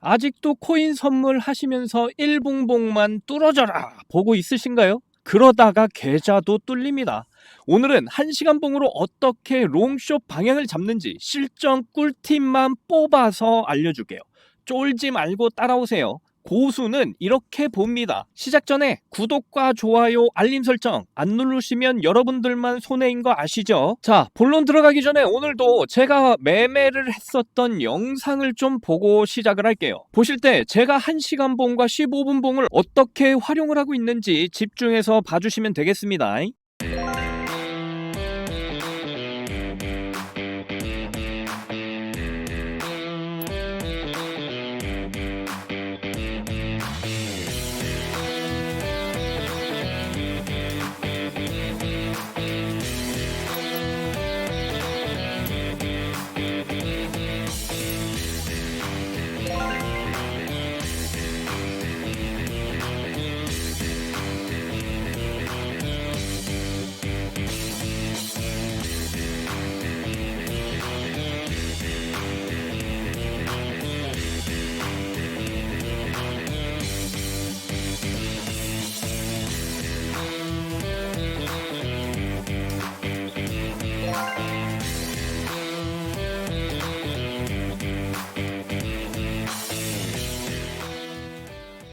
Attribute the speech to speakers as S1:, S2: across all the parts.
S1: 아직도 코인 선물 하시면서 일봉봉만 뚫어져라 보고 있으신가요? 그러다가 계좌도 뚫립니다. 오늘은 1시간 봉으로 어떻게 롱숏 방향을 잡는지 실전 꿀팁만 뽑아서 알려줄게요. 쫄지 말고 따라오세요. 고수는 이렇게 봅니다. 시작 전에 구독과 좋아요, 알림 설정 안 누르시면 여러분들만 손해인 거 아시죠? 자, 본론 들어가기 전에 오늘도 제가 매매를 했었던 영상을 좀 보고 시작을 할게요. 보실 때 제가 1시간 봉과 15분 봉을 어떻게 활용을 하고 있는지 집중해서 봐주시면 되겠습니다.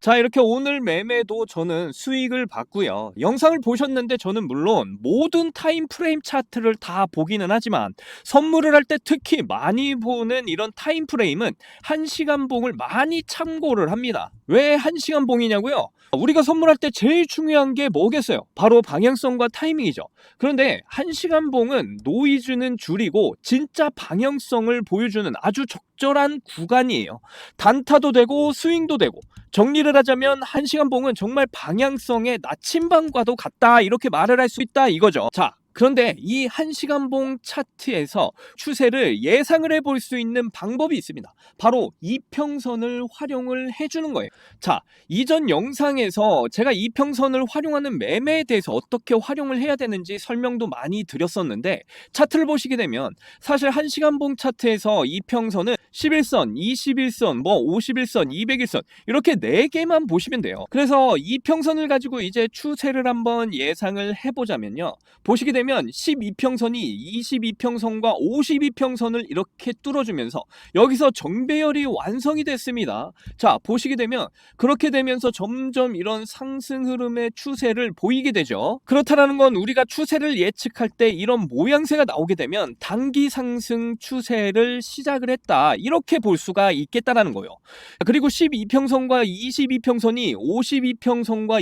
S1: 자, 이렇게 오늘 매매도 저는 수익을 봤고요. 영상을 보셨는데 저는 물론 모든 타임 프레임 차트를 다 보기는 하지만 선물을 할 때 특히 많이 보는 이런 타임 프레임은 1시간 봉을 많이 참고를 합니다. 왜 1시간 봉이냐고요? 우리가 선물할 때 제일 중요한 게 뭐겠어요? 바로 방향성과 타이밍이죠. 그런데 1시간 봉은 노이즈는 줄이고 진짜 방향성을 보여주는 아주 적 절한 구간이에요. 단타도 되고 스윙도 되고 정리를 하자면 1시간 봉은 정말 방향성의 나침반과도 같다 이렇게 말을 할 수 있다 이거죠. 자, 그런데 이 1시간 봉 차트에서 추세를 예상을 해볼 수 있는 방법이 있습니다. 바로 이평선을 활용을 해주는 거예요. 자, 이전 영상에서 제가 이평선을 활용하는 매매에 대해서 어떻게 활용을 해야 되는지 설명도 많이 드렸었는데 차트를 보시게 되면 사실 1시간 봉 차트에서 이평선은 11선, 21선, 뭐 51선, 201선 이렇게 4개만 보시면 돼요. 그래서 이평선을 가지고 이제 추세를 한번 예상을 해보자면요. 보시게 되면 12평선이 22평선과 52평선을 이렇게 뚫어주면서 여기서 정배열이 완성이 됐습니다. 자, 보시게 되면 그렇게 되면서 점점 이런 상승 흐름의 추세를 보이게 되죠. 그렇다라는 건 우리가 추세를 예측할 때 이런 모양새가 나오게 되면 단기 상승 추세를 시작을 했다. 이렇게 볼 수가 있겠다라는 거예요. 그리고 12평선과 22평선이 52평선과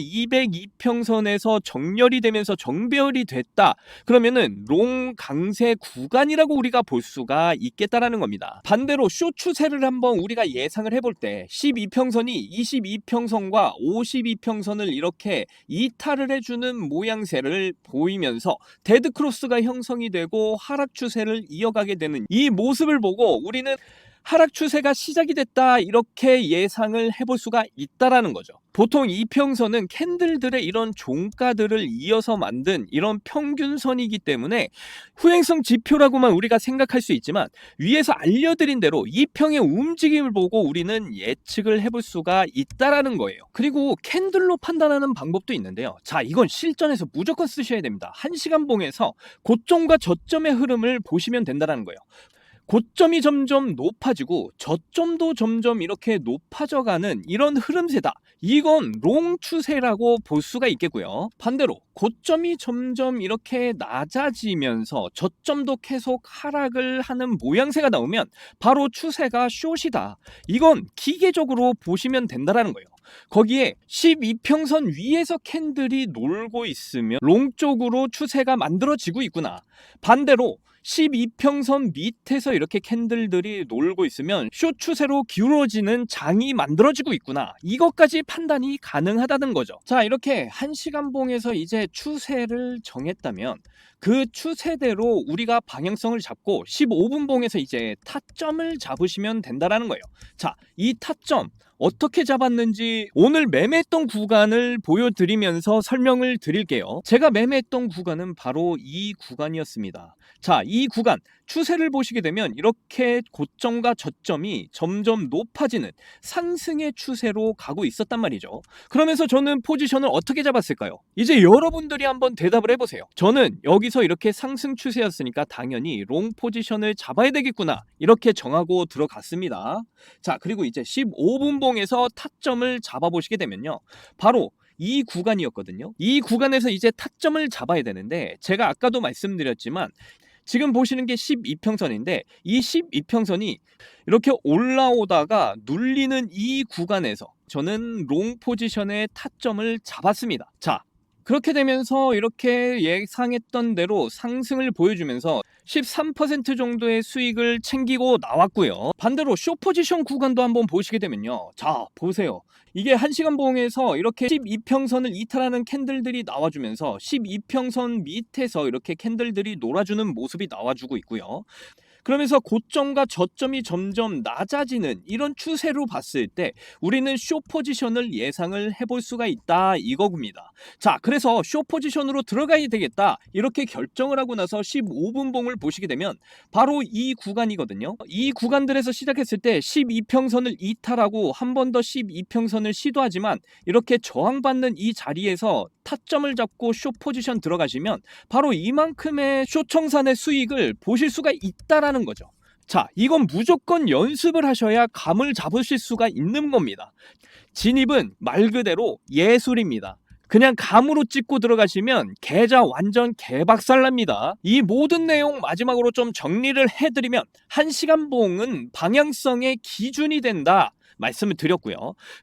S1: 202평선에서 정렬이 되면서 정배열이 됐다. 그러면은 롱 강세 구간이라고 우리가 볼 수가 있겠다라는 겁니다. 반대로 쇼 추세를 한번 우리가 예상을 해볼 때 12평선이 22평선과 52평선을 이렇게 이탈을 해주는 모양새를 보이면서 데드 크로스가 형성이 되고 하락 추세를 이어가게 되는 이 모습을 보고 우리는 하락 추세가 시작이 됐다 이렇게 예상을 해볼 수가 있다라는 거죠. 보통 이평선은 캔들들의 이런 종가들을 이어서 만든 이런 평균선이기 때문에 후행성 지표라고만 우리가 생각할 수 있지만 위에서 알려드린 대로 이평의 움직임을 보고 우리는 예측을 해볼 수가 있다라는 거예요. 그리고 캔들로 판단하는 방법도 있는데요. 자, 이건 실전에서 무조건 쓰셔야 됩니다. 1시간 봉에서 고점과 저점의 흐름을 보시면 된다는 거예요. 고점이 점점 높아지고 저점도 점점 이렇게 높아져가는 이런 흐름세다. 이건 롱 추세라고 볼 수가 있겠고요. 반대로 고점이 점점 이렇게 낮아지면서 저점도 계속 하락을 하는 모양새가 나오면 바로 추세가 숏이다. 이건 기계적으로 보시면 된다라는 거예요. 거기에 12평선 위에서 캔들이 놀고 있으면 롱 쪽으로 추세가 만들어지고 있구나. 반대로 12평선 밑에서 이렇게 캔들들이 놀고 있으면 숏 추세로 기울어지는 장이 만들어지고 있구나. 이것까지 판단이 가능하다는 거죠. 자, 이렇게 1시간 봉에서 이제 추세를 정했다면 그 추세대로 우리가 방향성을 잡고 15분 봉에서 이제 타점을 잡으시면 된다라는 거예요. 자, 이 타점 어떻게 잡았는지 오늘 매매했던 구간을 보여드리면서 설명을 드릴게요. 제가 매매했던 구간은 바로 이 구간이었습니다. 자, 이 구간 추세를 보시게 되면 이렇게 고점과 저점이 점점 높아지는 상승의 추세로 가고 있었단 말이죠. 그러면서 저는 포지션을 어떻게 잡았을까요? 이제 여러분들이 한번 대답을 해보세요. 저는 여기서 이렇게 상승 추세였으니까 당연히 롱 포지션을 잡아야 되겠구나. 이렇게 정하고 들어갔습니다. 자, 그리고 이제 15분 봉에서 타점을 잡아보시게 되면요. 바로 이 구간이었거든요. 이 구간에서 이제 타점을 잡아야 되는데 제가 아까도 말씀드렸지만 지금 보시는 게 12평선인데 이 12평선이 이렇게 올라오다가 눌리는 이 구간에서 저는 롱 포지션의 타점을 잡았습니다. 자, 그렇게 되면서 이렇게 예상했던 대로 상승을 보여주면서 13% 정도의 수익을 챙기고 나왔고요. 반대로 쇼 포지션 구간도 한번 보시게 되면요. 자, 보세요. 이게 1시간 봉에서 이렇게 12평선을 이탈하는 캔들들이 나와주면서 12평선 밑에서 이렇게 캔들들이 놀아주는 모습이 나와주고 있고요. 그러면서 고점과 저점이 점점 낮아지는 이런 추세로 봤을 때 우리는 쇼 포지션을 예상을 해볼 수가 있다 이거입니다. 자, 그래서 쇼 포지션으로 들어가야 되겠다 이렇게 결정을 하고 나서 15분 봉을 보시게 되면 바로 이 구간이거든요. 이 구간들에서 시작했을 때 12평선을 이탈하고 한 번 더 12평선을 시도하지만 이렇게 저항받는 이 자리에서 타점을 잡고 쇼 포지션 들어가시면 바로 이만큼의 쇼 청산의 수익을 보실 수가 있다라는 거죠. 자, 이건 무조건 연습을 하셔야 감을 잡으실 수가 있는 겁니다. 진입은 말 그대로 예술입니다. 그냥 감으로 찍고 들어가시면 계좌 완전 개박살납니다. 이 모든 내용 마지막으로 좀 정리를 해드리면 1시간 봉은 방향성의 기준이 된다. 말씀을 드렸고요.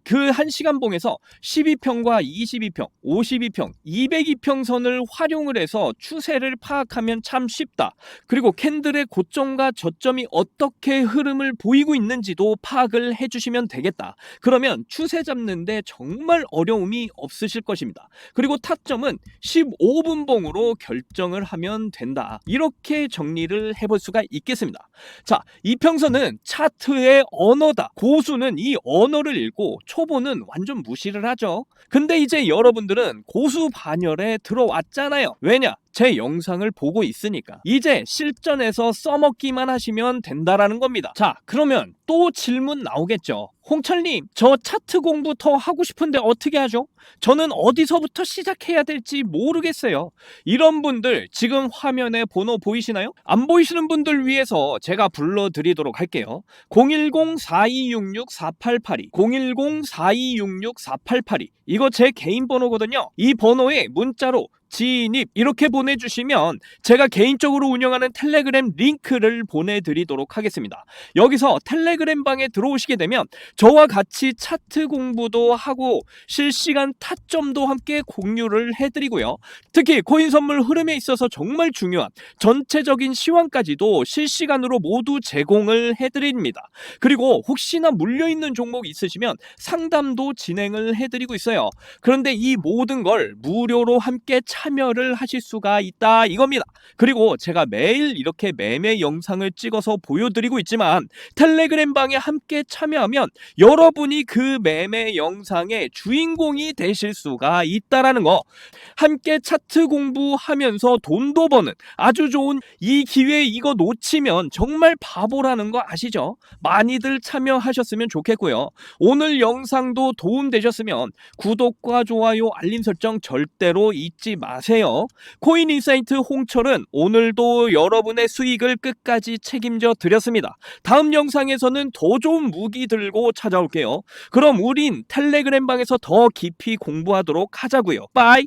S1: 그 1시간 봉에서 12평과 22평, 52평, 202평 선을 활용을 해서 추세를 파악하면 참 쉽다. 그리고 캔들의 고점과 저점이 어떻게 흐름을 보이고 있는지도 파악을 해주시면 되겠다. 그러면 추세 잡는데 정말 어려움이 없으실 것입니다. 그리고 타점은 15분 봉으로 결정을 하면 된다. 이렇게 정리를 해볼 수가 있겠습니다. 자, 이평선은 차트의 언어다. 고수는 이 언어를 읽고 초보는 완전 무시를 하죠. 근데 이제 여러분들은 고수 반열에 들어왔잖아요. 왜냐? 제 영상을 보고 있으니까 이제 실전에서 써먹기만 하시면 된다라는 겁니다. 자, 그러면 또 질문 나오겠죠. 홍철님, 저 차트 공부 더 하고 싶은데 어떻게 하죠? 저는 어디서부터 시작해야 될지 모르겠어요. 이런 분들 지금 화면에 번호 보이시나요? 안 보이시는 분들 위해서 제가 불러드리도록 할게요. 010-4266-4882 010-4266-4882 이거 제 개인 번호거든요. 이 번호에 문자로 진입 이렇게 보내주시면 제가 개인적으로 운영하는 텔레그램 링크를 보내드리도록 하겠습니다. 여기서 텔레그램 방에 들어오시게 되면 저와 같이 차트 공부도 하고 실시간 타점도 함께 공유를 해드리고요. 특히 코인 선물 흐름에 있어서 정말 중요한 전체적인 시황까지도 실시간으로 모두 제공을 해드립니다. 그리고 혹시나 물려있는 종목 있으시면 상담도 진행을 해드리고 있어요. 그런데 이 모든 걸 무료로 함께 참여를 하실 수가 있다 이겁니다. 그리고 제가 매일 이렇게 매매 영상을 찍어서 보여드리고 있지만 텔레그램 방에 함께 참여하면 여러분이 그 매매 영상의 주인공이 되실 수가 있다라는 거. 함께 차트 공부하면서 돈도 버는 아주 좋은 이 기회 이거 놓치면 정말 바보라는 거 아시죠? 많이들 참여하셨으면 좋겠고요. 오늘 영상도 도움 되셨으면 구독과 좋아요, 알림 설정 절대로 잊지 마세요. 코인 인사이트 홍철은 오늘도 여러분의 수익을 끝까지 책임져 드렸습니다. 다음 영상에서는 더 좋은 무기 들고 찾아올게요. 그럼 우린 텔레그램 방에서 더 깊이 공부하도록 하자고요. 빠이!